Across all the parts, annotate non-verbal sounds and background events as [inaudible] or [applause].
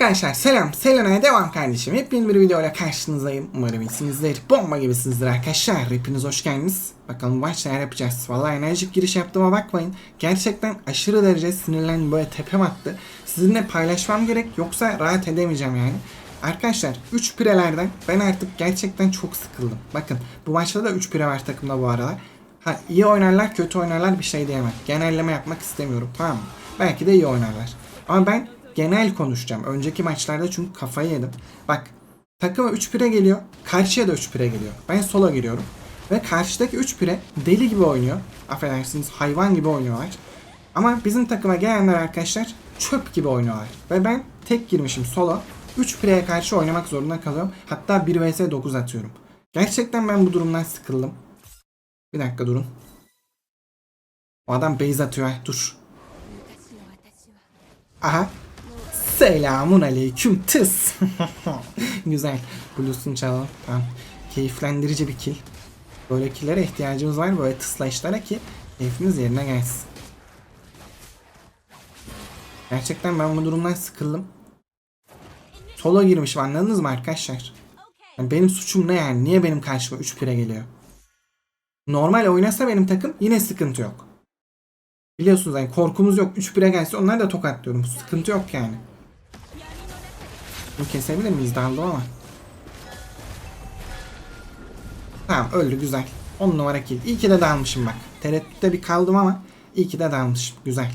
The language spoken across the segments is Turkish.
Arkadaşlar selam, Selena'ya devam kardeşim. Hepiniz bir videoyla karşınızdayım. Umarım iyisinizdir. Bomba gibisinizdir arkadaşlar. Hepiniz hoş geldiniz. Bakalım baş neler yapacağız. Vallahi enerjik giriş yaptığıma bakmayın. Gerçekten aşırı derece sinirlendim böyle tepem attı. Sizinle paylaşmam gerek yoksa rahat edemeyeceğim yani. Arkadaşlar 3 pirelerden ben artık gerçekten çok sıkıldım. Bakın bu maçta da 3 pire var takımda bu arada. Ha iyi oynarlar kötü oynarlar bir şey diyemem. Genelleme yapmak istemiyorum tamam mı? Belki de iyi oynarlar. Ama ben genel konuşacağım. Önceki maçlarda çünkü kafayı yedim. Bak takıma 3 pire geliyor. Karşıya da 3 pire geliyor. Ben sola giriyorum. Ve karşıdaki 3 pire deli gibi oynuyor. Affedersiniz hayvan gibi oynuyorlar. Ama bizim takıma gelenler arkadaşlar çöp gibi oynuyorlar. Ve ben tek girmişim solo. 3 pireye karşı oynamak zorunda kalıyorum. Hatta 1 vs 9 atıyorum. Gerçekten ben bu durumdan sıkıldım. Bir dakika durun. O adam base atıyor. Dur. Aha. Selamun aleyküm tıs. [laughs] Güzel. Blues'unu çalalım. Tamam. Keyiflendirici bir kill. Böyle killere ihtiyacımız var. Böyle tıslayışlara ki keyfimiz yerine gelsin. Gerçekten ben bu durumdan sıkıldım. Solo girmişim anladınız mı arkadaşlar? Yani benim suçum ne yani? Niye benim karşıma 3 pire geliyor? Normal oynasa benim takım yine sıkıntı yok. Biliyorsunuz yani korkumuz yok. 3 pire gelse onları da tokatlıyorum. Sıkıntı yok yani. Bunu kesebilir miyiz daldım ama. Tamam öldü güzel. 10 numara kill. İyi ki de dalmışım bak. Tereddütte bir kaldım ama iyi ki de dalmışım. Güzel.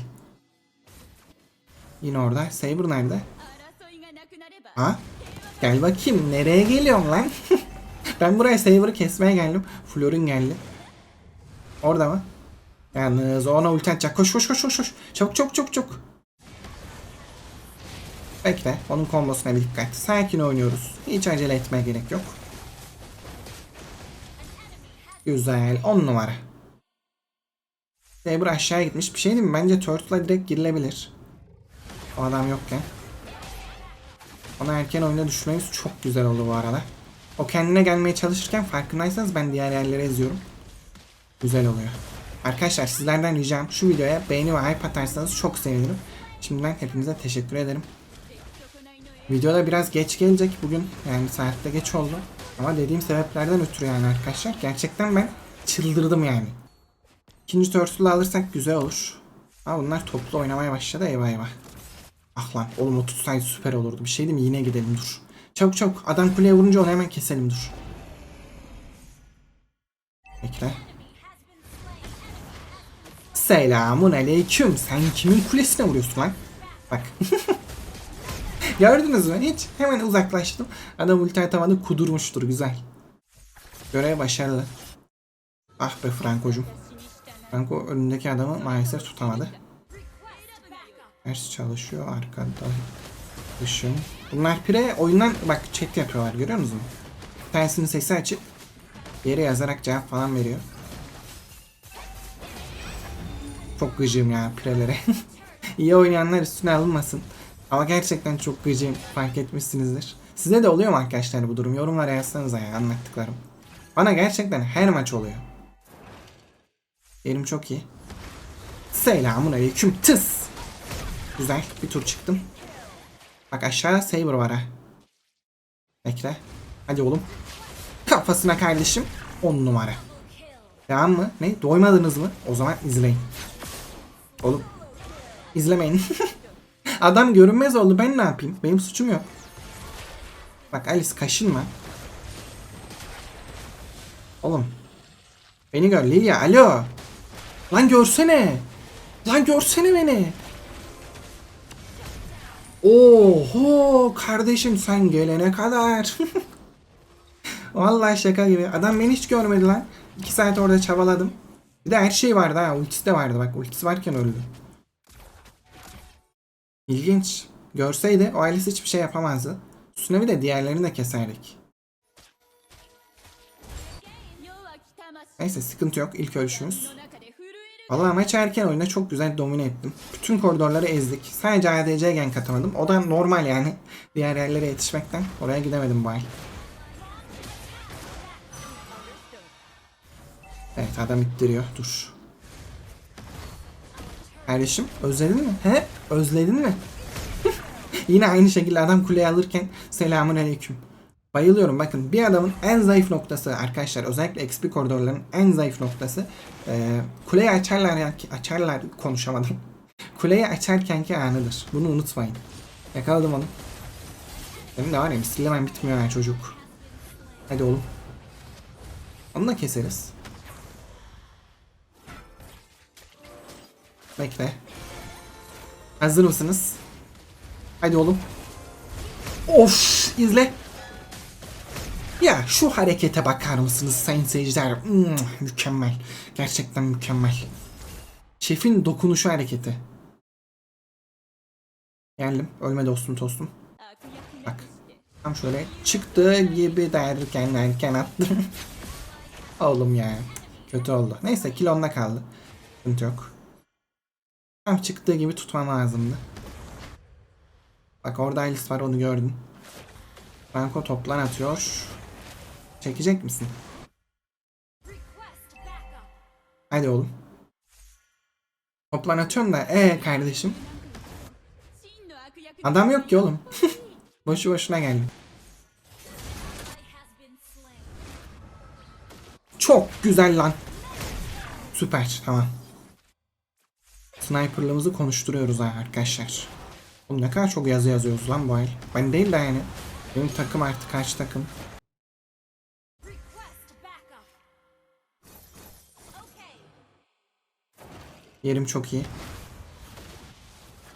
Yine orada. Saber nerede? Ha? Gel bakayım. Nereye geliyorum lan? [laughs] ben buraya Saber'ı kesmeye geldim. Florin geldi. Orada mı? Yalnız ona ulti atacak. Koş koş koş koş koş. Çabuk çabuk çabuk çabuk. Bekle. Onun kombosuna bir dikkat. Sakin oynuyoruz. Hiç acele etmeye gerek yok. Güzel. 10 numara. Saber aşağıya gitmiş. Bir şey diyeyim mi? Bence Turtle'a direkt girilebilir. O adam yokken. Ona erken oyuna düşmeniz çok güzel oldu bu arada. O kendine gelmeye çalışırken farkındaysanız ben diğer yerlere eziyorum. Güzel oluyor. Arkadaşlar sizlerden ricam şu videoya beğeni ve hype atarsanız çok sevinirim. Şimdiden hepinize teşekkür ederim. Videoda biraz geç gelecek bugün. Yani saatte geç oldu. Ama dediğim sebeplerden ötürü yani arkadaşlar. Gerçekten ben çıldırdım yani. İkinci törsülü alırsak güzel olur. Ama bunlar toplu oynamaya başladı eyvah eyvah. Ah lan oğlum o tutsaydı süper olurdu. Bir şey değil mi? Yine gidelim dur. Çabuk çabuk. Adam kuleye vurunca onu hemen keselim dur. Bekle. Selamun aleyküm. Sen kimin kulesine vuruyorsun lan? Bak. [laughs] Gördünüz mü? Hiç. Hemen uzaklaştım. Adam ulti atamadı kudurmuştur. Güzel. Görev başarılı. Ah be Franco'cum. Franco önündeki adamı maalesef tutamadı. Ders çalışıyor arkada. Dışım. Bunlar pire oyundan bak chat yapıyorlar görüyor musunuz? Bir tanesinin sesi açık. Yere yazarak cevap falan veriyor. Çok gıcığım ya pirelere. [laughs] İyi oynayanlar üstüne alınmasın. Ama gerçekten çok gıcığım fark etmişsinizdir. Size de oluyor mu arkadaşlar bu durum? Yorumlara yazsanıza ya anlattıklarım. Bana gerçekten her maç oluyor. Yerim çok iyi. Selamun aleyküm tıs. Güzel bir tur çıktım. Bak aşağıda Saber var ha. Bekle. Hadi oğlum. Kafasına kardeşim. 10 numara. Devam mı? Ne? Doymadınız mı? O zaman izleyin. Oğlum. İzlemeyin. [laughs] Adam görünmez oldu. Ben ne yapayım? Benim suçum yok. Bak Alice kaşınma. Oğlum. Beni gör Lilia. Alo. Lan görsene. Lan görsene beni. Oho kardeşim sen gelene kadar. [laughs] Vallahi şaka gibi. Adam beni hiç görmedi lan. 2 saat orada çabaladım. Bir de her şey vardı ha. Ultisi de vardı bak. Ultisi varken öldü. İlginç. Görseydi o ailesi hiçbir şey yapamazdı. Tsunami de diğerlerini de keserdik. Neyse sıkıntı yok. İlk ölüşümüz. Valla maç erken oyunda çok güzel domine ettim. Bütün koridorları ezdik. Sadece ADC gen katamadım. O da normal yani. [laughs] Diğer yerlere yetişmekten. Oraya gidemedim bu ay. Evet adam ittiriyor. Dur. Kardeşim özledin mi? He? Özledin mi? [laughs] Yine aynı şekilde adam kuleyi alırken selamun aleyküm. Bayılıyorum bakın bir adamın en zayıf noktası arkadaşlar özellikle XP koridorlarının en zayıf noktası e, kuleyi açarlar açarlar konuşamadım. [laughs] Kuleyi açarkenki anıdır. Bunu unutmayın. Yakaladım onu. Benim de var ya misillemen bitmiyor ya çocuk. Hadi oğlum. Onu da keseriz. Bekle. Hazır mısınız? Hadi oğlum. Of izle. Ya şu harekete bakar mısınız sayın seyirciler? Hmm, mükemmel. Gerçekten mükemmel. Şefin dokunuşu hareketi. Geldim. Ölme dostum tostum. Bak. Tam şöyle çıktığı gibi derken erken attım. [laughs] Oğlum ya. Kötü oldu. Neyse kilonda kaldı. Sıkıntı yok. Tam çıktığı gibi tutman lazımdı. Bak orada Alice var onu gördüm. Banko toplar atıyor. Çekecek misin? Hadi oğlum. Toplar atıyorsun da ee kardeşim. Adam yok ki oğlum. [laughs] Boşu boşuna geldim. Çok güzel lan. Süper tamam. Sniper'lığımızı konuşturuyoruz arkadaşlar. Oğlum ne kadar çok yazı yazıyoruz lan bu el. Ben değil de yani. Benim takım artık kaç takım. Yerim çok iyi.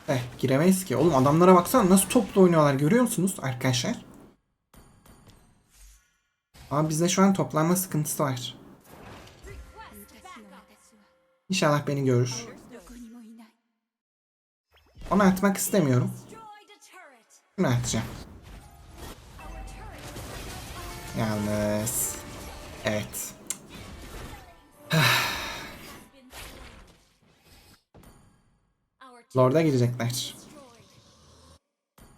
Eh giremeyiz ki. Oğlum adamlara baksana nasıl toplu oynuyorlar görüyor musunuz arkadaşlar? Ama bizde şu an toplanma sıkıntısı var. İnşallah beni görür. Onu atmak istemiyorum. Bunu atacağım. Yalnız. Evet. [sighs] Lord'a girecekler.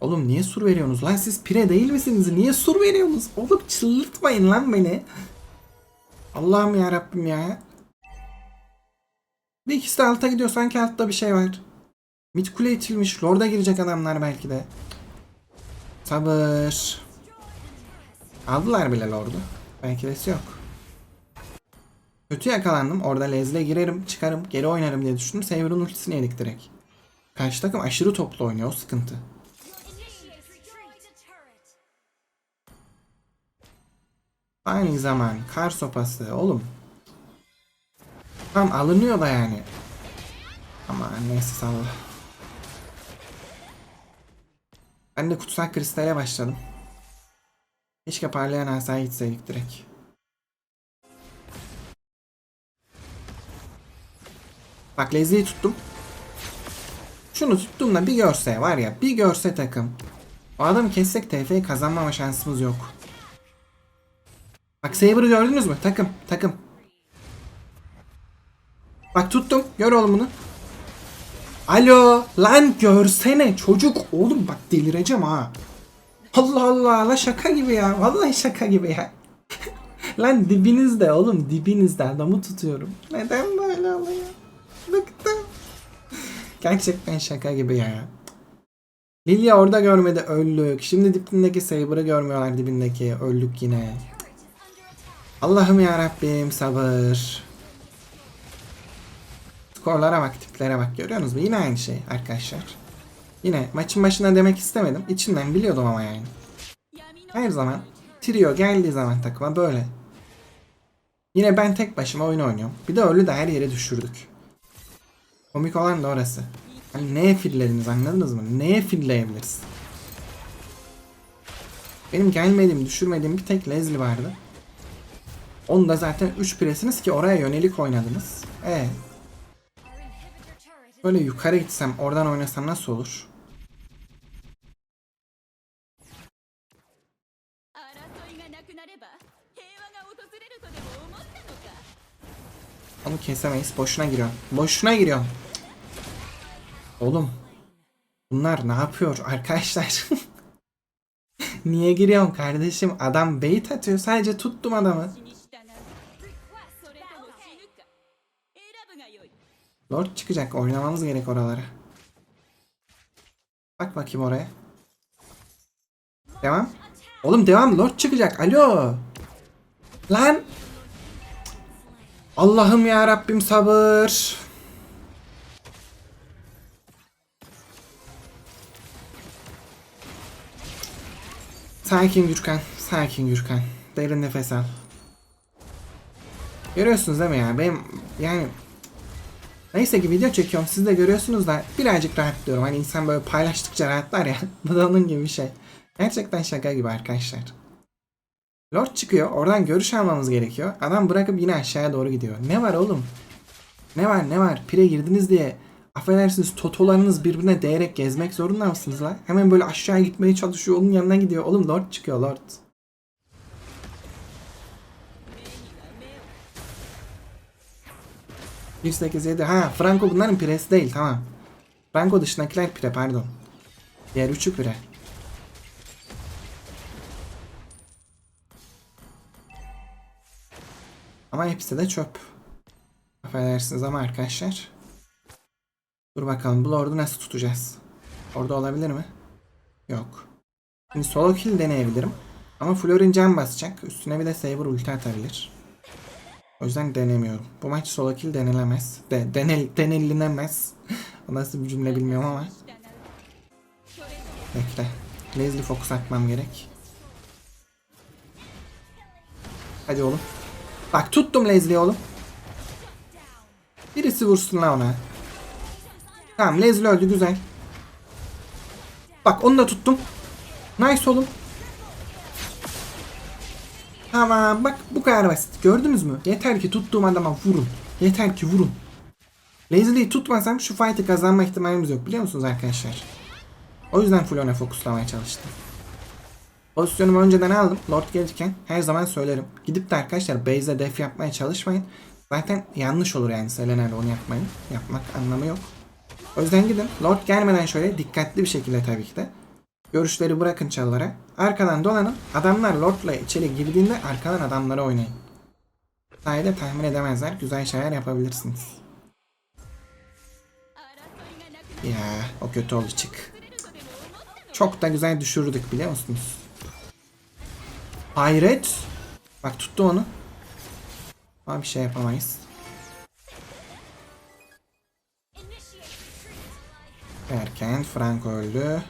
Oğlum niye sur veriyorsunuz lan siz pire değil misiniz? Niye sur veriyorsunuz? Oğlum çıldırtmayın lan beni. Allah'ım ya Rabbim ya. Bir ikisi de alta gidiyor sanki altta bir şey var. Mid kule itilmiş. Lord'a girecek adamlar belki de. Sabır. Aldılar bile Lord'u. Belki de yok. Kötü yakalandım. Orada Lez'le girerim, çıkarım, geri oynarım diye düşündüm. Saber'ın ultisini yedik direkt. Karşı takım aşırı toplu oynuyor. O sıkıntı. Aynı zaman kar sopası oğlum. Tam alınıyor da yani. Ama neyse salla. Ben de kutsal kristale başladım. Keşke parlayan asaya gitseydik direkt. Bak Lezi'yi tuttum. Şunu tuttum da bir görse var ya bir görse takım. O adamı kessek TF'yi kazanmama şansımız yok. Bak Saber'ı gördünüz mü? Takım takım. Bak tuttum. Gör oğlum bunu. Alo. Lan görsene çocuk. Oğlum bak delireceğim ha. Allah Allah. La şaka gibi ya. Vallahi şaka gibi ya. [laughs] Lan dibinizde oğlum dibinizde adamı tutuyorum. Neden böyle oluyor? Bıktım. Gerçekten şaka gibi ya. Lilia orada görmedi öldük. Şimdi dibindeki Saber'ı görmüyorlar dibindeki. Öldük yine. Allah'ım ya Rabbim sabır. Skorlara bak, tiplere bak. Görüyorsunuz mu? Yine aynı şey arkadaşlar. Yine maçın başına demek istemedim. İçimden biliyordum ama yani. Her zaman trio geldiği zaman takıma böyle. Yine ben tek başıma oyun oynuyorum. Bir de ölü de her yere düşürdük. Komik olan da orası. Hani neye fillediniz anladınız mı? Neye filleyebiliriz? Benim gelmediğim, düşürmediğim bir tek Leslie vardı. Onu da zaten 3 presiniz ki oraya yönelik oynadınız. E Böyle yukarı gitsem oradan oynasam nasıl olur? Onu kesemeyiz. Boşuna giriyor. Boşuna giriyor. Oğlum. Bunlar ne yapıyor arkadaşlar? [laughs] Niye giriyorsun kardeşim? Adam bait atıyor. Sadece tuttum adamı. Lord çıkacak. Oynamamız gerek oralara. Bak bakayım oraya. Devam. Oğlum devam. Lord çıkacak. Alo. Lan. Allah'ım ya Rabbim sabır. Sakin Gürkan. Sakin Gürkan. Derin nefes al. Görüyorsunuz değil mi ya? Benim yani Neyse ki video çekiyorum siz de görüyorsunuz da birazcık rahatlıyorum. Hani insan böyle paylaştıkça rahatlar ya. [laughs] Bu da onun gibi bir şey. Gerçekten şaka gibi arkadaşlar. Lord çıkıyor. Oradan görüş almamız gerekiyor. Adam bırakıp yine aşağıya doğru gidiyor. Ne var oğlum? Ne var ne var? Pire girdiniz diye affedersiniz totolarınız birbirine değerek gezmek zorunda mısınız la? Hemen böyle aşağı gitmeye çalışıyor. Onun yanına gidiyor. Oğlum Lord çıkıyor Lord. Bir sekiz yedi. Ha Franco bunların piresi değil tamam. Franco dışındakiler pire pardon. Diğer üçü pire. Ama hepsi de çöp. Affedersiniz ama arkadaşlar. Dur bakalım bu lord'u nasıl tutacağız? Orada olabilir mi? Yok. Şimdi solo kill deneyebilirim. Ama Florin can basacak. Üstüne bir de Saber ulti atabilir. O yüzden denemiyorum. Bu maç solo kill denilemez. De, denel, denilinemez. o [laughs] nasıl bir cümle bilmiyorum ama. Bekle. Leslie fokus atmam gerek. Hadi oğlum. Bak tuttum Leslie'yi oğlum. Birisi vursun la ona. Tamam Leslie öldü güzel. Bak onu da tuttum. Nice oğlum. Tamam bak bu kadar basit. Gördünüz mü? Yeter ki tuttuğum adama vurun. Yeter ki vurun. Leslie'yi tutmasam şu fight'ı kazanma ihtimalimiz yok biliyor musunuz arkadaşlar? O yüzden full ona fokuslamaya çalıştım. Pozisyonumu önceden aldım. Lord gelirken her zaman söylerim. Gidip de arkadaşlar base'de def yapmaya çalışmayın. Zaten yanlış olur yani Selena'yla onu yapmayın. Yapmak anlamı yok. O yüzden gidin. Lord gelmeden şöyle dikkatli bir şekilde tabii ki de. Görüşleri bırakın çallara. Arkadan dolanın. Adamlar Lord'la içeri girdiğinde arkadan adamları oynayın. Sayede tahmin edemezler. Güzel şeyler yapabilirsiniz. Ya o kötü çık. Çok da güzel düşürdük biliyor musunuz? Hayret. Bak tuttu onu. Ama bir şey yapamayız. Erken Franco öldü.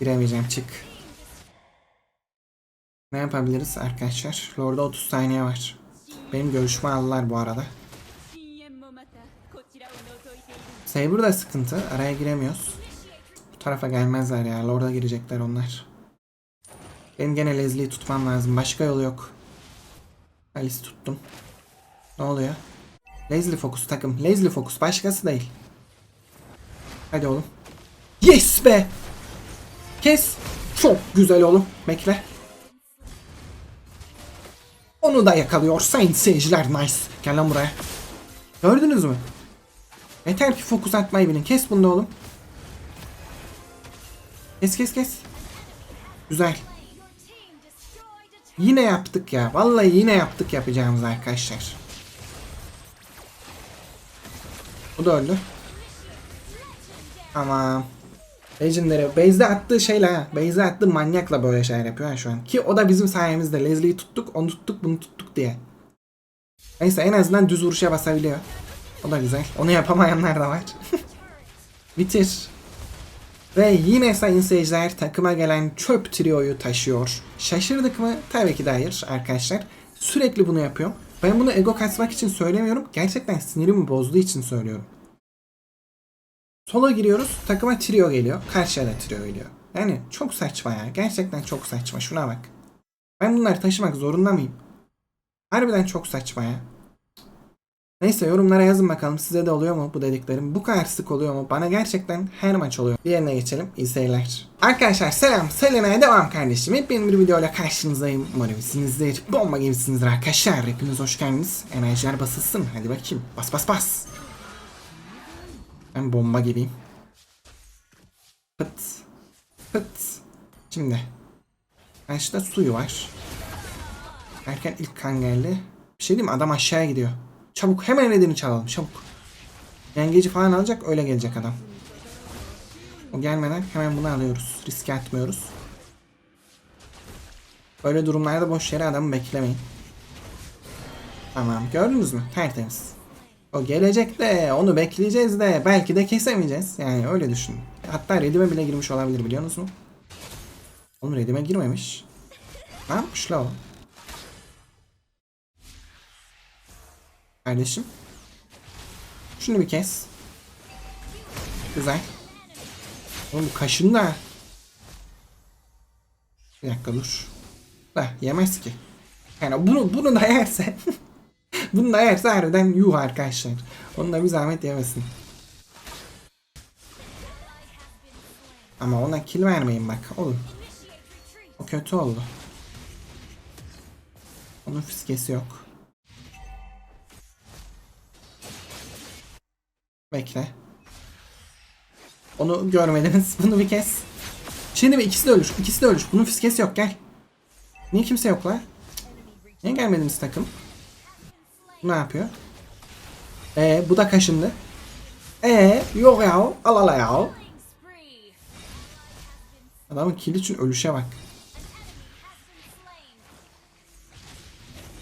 Giremeyeceğim çık. Ne yapabiliriz arkadaşlar? Lord'a 30 saniye var. Benim görüşme aldılar bu arada. Saber da sıkıntı. Araya giremiyoruz. Bu tarafa gelmezler ya. Lord'a girecekler onlar. Benim gene Leslie'yi tutmam lazım. Başka yolu yok. Alice tuttum. Ne oluyor? Leslie fokus takım. Leslie fokus. Başkası değil. Hadi oğlum. Yes be! Kes. Çok güzel oğlum. Bekle. Onu da yakalıyor. Sayın seyirciler nice. Gel lan buraya. Gördünüz mü? Yeter ki fokus atmayı bilin. Kes bunu da oğlum. Kes kes kes. Güzel. Yine yaptık ya. Vallahi yine yaptık yapacağımız arkadaşlar. Bu da öldü. Tamam. Legendary. Base'de attığı şeyle ha. Base'de attığı manyakla böyle şeyler yapıyor şu an. Ki o da bizim sayemizde. Leslie'yi tuttuk, onu tuttuk, bunu tuttuk diye. Neyse en azından düz vuruşa basabiliyor. O da güzel. Onu yapamayanlar da var. [laughs] Bitir. Ve yine sayın seyirciler takıma gelen çöp trioyu taşıyor. Şaşırdık mı? Tabii ki de hayır arkadaşlar. Sürekli bunu yapıyorum. Ben bunu ego kasmak için söylemiyorum. Gerçekten sinirimi bozduğu için söylüyorum. Sola giriyoruz. Takıma trio geliyor. Karşıya da trio geliyor. Yani çok saçma ya. Gerçekten çok saçma. Şuna bak. Ben bunları taşımak zorunda mıyım? Harbiden çok saçma ya. Neyse yorumlara yazın bakalım size de oluyor mu bu dediklerim? Bu kadar sık oluyor mu? Bana gerçekten her maç oluyor. Diğerine geçelim. İyi seyirler. Arkadaşlar selam. Selena'ya devam kardeşim. Hep benim bir videoyla karşınızdayım. Umarım iyisinizdir. Bomba gibisinizdir arkadaşlar. Hepiniz hoş geldiniz. Enerjiler basılsın. Hadi bakayım. Bas bas bas. Ben bomba gibiyim. Pıt. Pıt. Şimdi. Karşıda suyu var. Erken ilk kan geldi. Bir şey diyeyim mi? Adam aşağıya gidiyor. Çabuk hemen redini çalalım çabuk. Yengeci falan alacak öyle gelecek adam. O gelmeden hemen bunu alıyoruz. Riske atmıyoruz. Böyle durumlarda boş yere adamı beklemeyin. Tamam gördünüz mü? Tertemiz. O gelecek de onu bekleyeceğiz de belki de kesemeyeceğiz. Yani öyle düşünün. Hatta redime bile girmiş olabilir biliyor musunuz? Oğlum redime girmemiş. Ne yapmış la o? Kardeşim. Şunu bir kes. Güzel. Oğlum kaşın da. Bir dakika dur. Da yemez ki. Yani bunu bunu da yerse [laughs] bunu da yerse harbiden yuh arkadaşlar. Onu da bir zahmet yemesin. Ama ona kill vermeyin bak oğlum. O kötü oldu. Onun fiskesi yok. Bekle. Onu görmediniz. [laughs] Bunu bir kes. Şimdi mi ikisi de ölür. İkisi de ölür. Bunun fiskesi yok gel. Niye kimse yok la? Niye gelmediniz takım? Ne yapıyor? Ee bu da kaşındı. Ee yok ya. Al al ya. Adamın kill için ölüşe bak.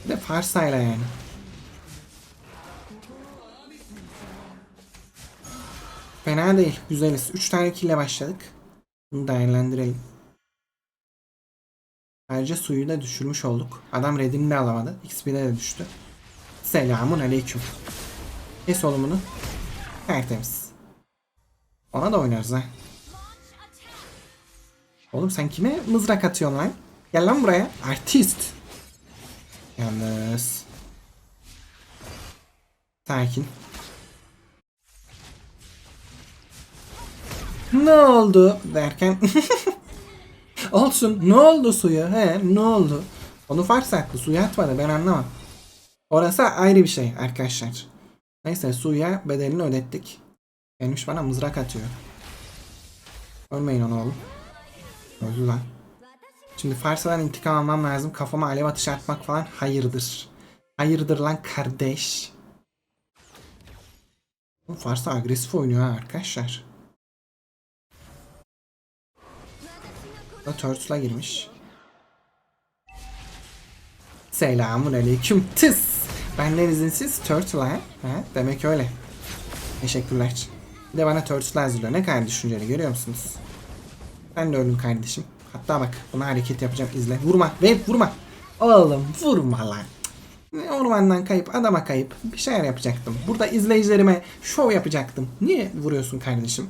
Bir de farsayla yani. Fena değil. Güzeliz. 3 tane kille başladık. Bunu değerlendirelim. Ayrıca suyu da düşürmüş olduk. Adam redini de alamadı. XP'de de düştü. Selamun aleyküm. Kes olumunu. Tertemiz. Ona da oynarız ha. Oğlum sen kime mızrak atıyorsun lan? Gel lan buraya. Artist. Yalnız. Sakin. Ne oldu derken [laughs] Olsun. Ne oldu suya? He, ne oldu? Onu fark attı. Suya atmadı. Ben anlamam. Orası ayrı bir şey arkadaşlar. Neyse suya bedelini ödettik. Gelmiş bana mızrak atıyor. Ölmeyin onu oğlum. Öldü lan. Şimdi Farsa'dan intikam almam lazım. Kafama alev atışı atmak falan hayırdır. Hayırdır lan kardeş. Bu Farsa agresif oynuyor ha arkadaşlar. Da Turtle'a girmiş. Selamun aleyküm tıs. Benden izinsiz Turtle'a. Ha? Demek öyle. Teşekkürler. Bir de bana Turtle hazırlıyor. Ne kadar düşünceli görüyor musunuz? Ben de öldüm kardeşim. Hatta bak buna hareket yapacağım izle. Vurma. Ve vurma. Oğlum vurma lan. Ormandan kayıp adama kayıp bir şeyler yapacaktım. Burada izleyicilerime şov yapacaktım. Niye vuruyorsun kardeşim?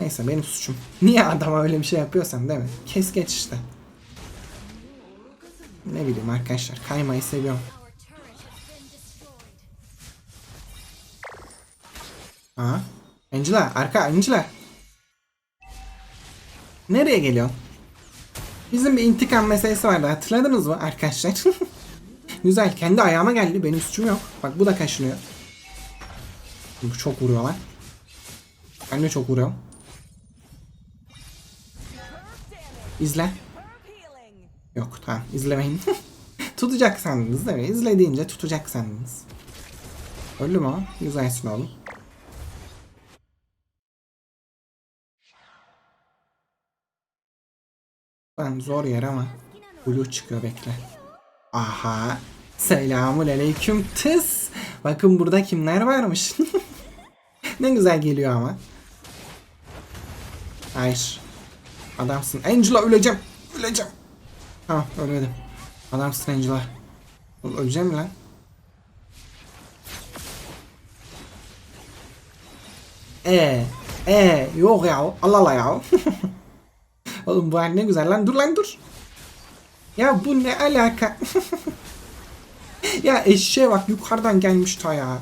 Neyse benim suçum. Niye adama öyle bir şey yapıyorsam değil mi? Kes geç işte. Ne bileyim arkadaşlar kaymayı seviyorum. Aa, Angela arka Angela. Nereye geliyorsun? Bizim bir intikam meselesi vardı hatırladınız mı arkadaşlar? [laughs] Güzel kendi ayağıma geldi benim suçum yok. Bak bu da kaşınıyor. Bu çok vuruyor lan. Ben de çok vuruyorum. İzle. Yok tamam izlemeyin. [laughs] tutacak sandınız değil mi? İzlediğince tutacak sandınız. Öldü mü o? Güzelsin oğlum. Ben zor yer ama Blue çıkıyor bekle. Aha. Selamun aleyküm tıs. Bakın burada kimler varmış. [laughs] ne güzel geliyor ama. Hayır. Adamsın. Angela öleceğim. Öleceğim. Tamam ölmedim. Adamsın Angela. Öleceğim lan? Ee, ee, yok ya. Allah Allah ya. [laughs] Oğlum bu hal ne güzel lan. Dur lan dur. Ya bu ne alaka? [laughs] ya eşeğe bak yukarıdan gelmiş ta ya.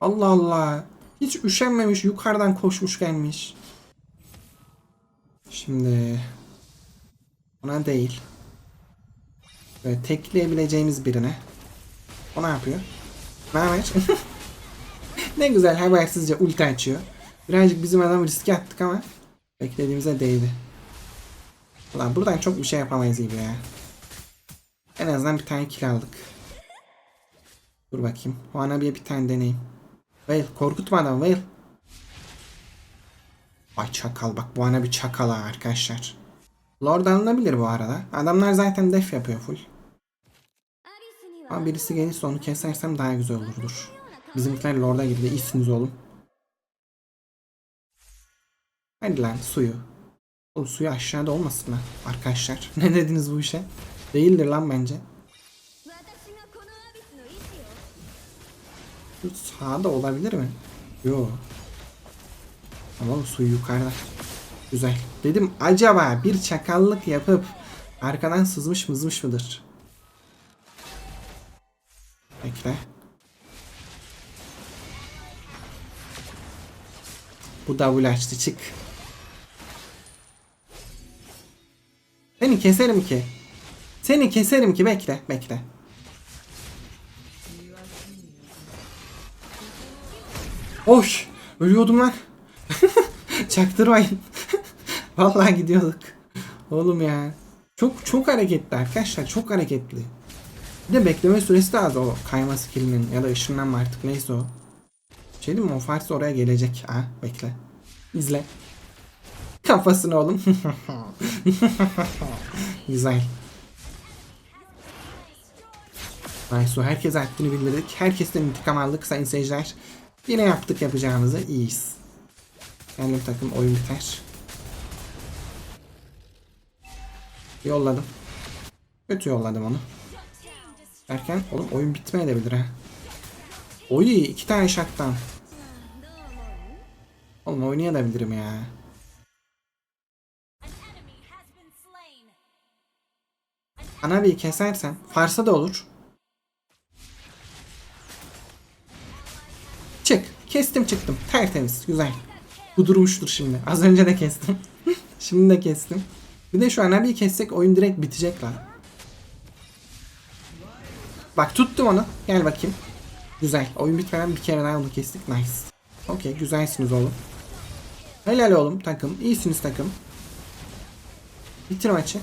Allah Allah. Hiç üşenmemiş yukarıdan koşmuş gelmiş. Şimdi ona değil. Böyle tekleyebileceğimiz birine. O ne yapıyor? Ne haber? [laughs] ne güzel habersizce ulti açıyor. Birazcık bizim adam riske attık ama Beklediğimize değdi. Ulan buradan çok bir şey yapamayız gibi ya. En azından bir tane kill aldık. Dur bakayım. Wanabe'ye bir tane deneyim. Veil korkutma adam Veil. Ay çakal bak bu ana bir çakal ha arkadaşlar. Lord alınabilir bu arada. Adamlar zaten def yapıyor full. Ama birisi gelirse onu kesersem daha güzel olurdur. Bizimkiler Lord'a girdi. İyisiniz oğlum. Hadi lan suyu. Oğlum suyu aşağıda olmasın lan arkadaşlar. [laughs] Ne dediniz bu işe? Değildir lan bence. Şu sağda olabilir mi? Yo. Tamam su yukarıda. Güzel. Dedim acaba bir çakallık yapıp arkadan sızmış mızmış mıdır? Bekle. Bu davul açtı çık. Seni keserim ki. Seni keserim ki bekle bekle. Hoş. Ölüyordum lan. [laughs] Çaktırmayın. [laughs] Vallahi gidiyorduk. Oğlum ya. Çok çok hareketli arkadaşlar. Çok hareketli. Bir de bekleme süresi de az o kayma skillinin ya da ışınlanma artık neyse o. Şey değil mi? O Fars oraya gelecek. Ha bekle. İzle. Kafasını oğlum. [laughs] [laughs] Güzel. Nice o. Herkese haddini bildirdik. Herkesten intikam aldık sayın seyirciler. Yine yaptık yapacağımızı. iyiyiz. Kendim takım oyun biter. Yolladım. Kötü yolladım onu. Derken oğlum oyun bitmeyebilir ha. Oy iki tane şaktan. Oğlum oynayabilirim ya. Ana bir kesersen farsa da olur. Çık. Kestim çıktım. Tertemiz. Güzel. Bu durmuştur şimdi. Az önce de kestim. [laughs] şimdi de kestim. Bir de şu an bir kessek oyun direkt bitecek lan. Bak tuttum onu. Gel bakayım. Güzel. Oyun bitmeden bir kere daha onu kestik. Nice. Okey. Güzelsiniz oğlum. Helal oğlum takım. İyisiniz takım. Bitir maçı.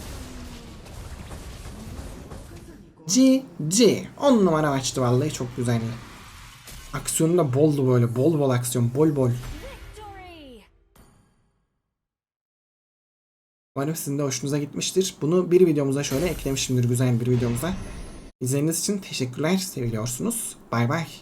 G G 10 numara maçtı vallahi çok güzeldi. Aksiyonu da boldu böyle. Bol bol aksiyon. Bol bol. Umarım sizin de hoşunuza gitmiştir. Bunu bir videomuza şöyle eklemişimdir güzel bir videomuza. İzlediğiniz için teşekkürler. Seviliyorsunuz. Bay bay.